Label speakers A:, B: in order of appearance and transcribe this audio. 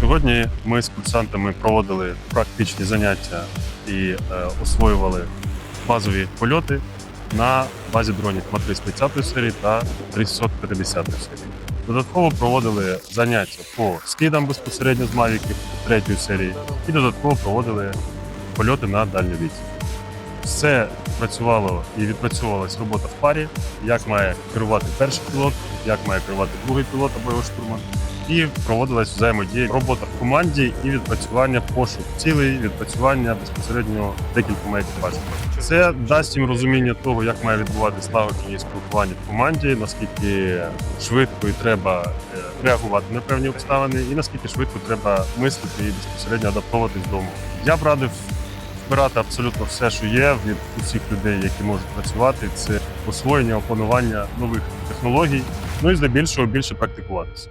A: Сьогодні ми з курсантами проводили практичні заняття і е, освоювали базові польоти на базі дронів Матрис 30 серії та 350 серії. Додатково проводили заняття по скидам безпосередньо з Мавіків 3 серії і додатково проводили польоти на дальню відстань. Все працювало і відпрацьовувалась робота в парі, як має керувати перший пілот, як має керувати другий пілот або його штурман. І проводилась взаємодія, робота в команді і відпрацювання пошук цілей, відпрацювання безпосередньо декількома екіпажами. Це дасть їм розуміння того, як має відбуватися налагодження і спілкування в команді, наскільки швидко і треба е, реагувати на певні обставини, і наскільки швидко треба мислити і безпосередньо адаптовуватись до умов. Я б радив вбирати абсолютно все, що є від усіх людей, які можуть працювати. Це освоєння, опанування нових технологій, ну і здебільшого більше практикуватися.